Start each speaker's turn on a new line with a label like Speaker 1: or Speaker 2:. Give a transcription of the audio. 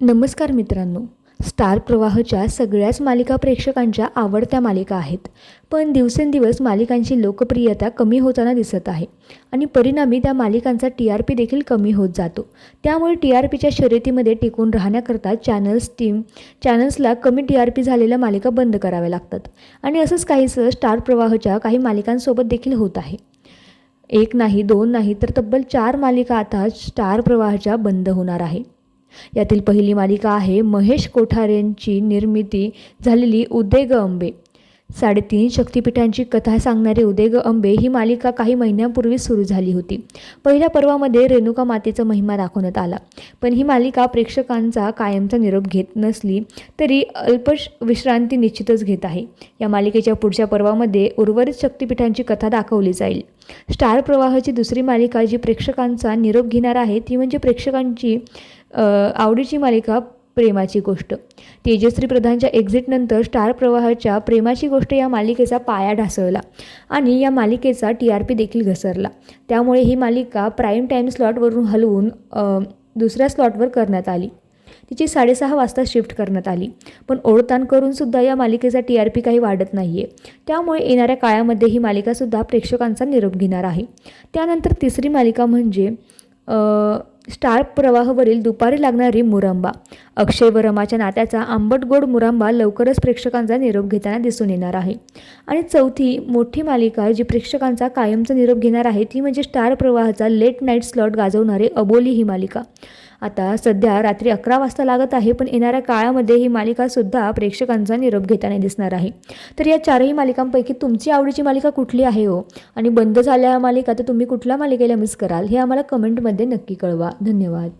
Speaker 1: नमस्कार मित्रांनो. स्टार प्रवाहच्या सगळ्याच मालिका प्रेक्षकांच्या आवडत्या मालिका आहेत. पण दिवसेंदिवस मालिकांची लोकप्रियता कमी होताना दिसत आहे आणि परिणामी त्या मालिकांचा टी आर पी देखील कमी होत जातो. त्यामुळे टी आर पीच्या शर्यतीमध्ये टिकून राहण्याकरता चॅनल्स टीम चॅनल्सला कमी टी आर पी झालेल्या मालिका बंद कराव्या लागतात. आणि असंच काहीसं स्टार प्रवाहच्या काही मालिकांसोबत देखील होत आहे. एक नाही दोन नाही तर तब्बल चार मालिका आता स्टार प्रवाहाच्या बंद होणार आहे. यातील पहिली मालिका आहे महेश कोठारेंची निर्मिती झालेली उदय ग अंबे साडेतीन शक्तिपीठांची कथा सांगणारी उदय ग अंबे ही मालिका काही महिन्यांपूर्वी सुरू झाली होती. पहिल्या पर्वामध्ये रेणुका मातेचा महिमा दाखवण्यात आला. पण ही मालिका प्रेक्षकांचा कायमचा निरोप घेत नसली तरी अल्प विश्रांती निश्चितच घेत आहे. या मालिकेच्या पुढच्या पर्वामध्ये उर्वरित शक्तिपीठांची कथा दाखवली जाईल. स्टार प्रवाहाची दुसरी मालिका जी प्रेक्षकांचा निरोप घेणार आहे ती म्हणजे प्रेक्षकांची आवडीची मालिका प्रेमाची गोष्ट. तेजश्री प्रधानच्या एक्झिटनंतर स्टार प्रवाहाच्या प्रेमाची गोष्ट या मालिकेचा पाया ढासळला आणि या मालिकेचा टी आर पी देखील घसरला. त्यामुळे ही मालिका प्राईम टाईम स्लॉटवरून हलवून दुसऱ्या स्लॉटवर करण्यात आली. तिची साडेसहा वाजता शिफ्ट करण्यात आली. पण ओढताण करूनसुद्धा या मालिकेचा टी आर पी काही वाढत नाही आहे त्यामुळे येणाऱ्या काळामध्ये ही मालिकासुद्धा प्रेक्षकांचा निरोप घेणार आहे. त्यानंतर तिसरी मालिका म्हणजे स्टार प्रवाहावरील दुपारी लागणारी मुरांबा. अक्षय व रमाच्या नात्याचा आंबट गोड मुरांबा लवकरच प्रेक्षकांचा निरोप घेताना दिसून येणार आहे. आणि चौथी मोठी मालिका जी प्रेक्षकांचा कायमचा निरोप घेणार आहे ती म्हणजे स्टार प्रवाहाचा लेट नाईट स्लॉट गाजवणारी अबोली ही मालिका. आता सध्या रात्री अकरा वाजता लागत आहे पण येणाऱ्या काळामध्ये ही मालिकासुद्धा प्रेक्षकांचा निरोप घेताना दिसणार आहे. तर या चारही मालिकांपैकी तुमची आवडीची मालिका कुठली आहे हो? आणि बंद झाल्या मालिका तर तुम्ही कुठल्या मालिकेला मिस कराल हे आम्हाला कमेंटमध्ये नक्की कळवा. धन्यवाद.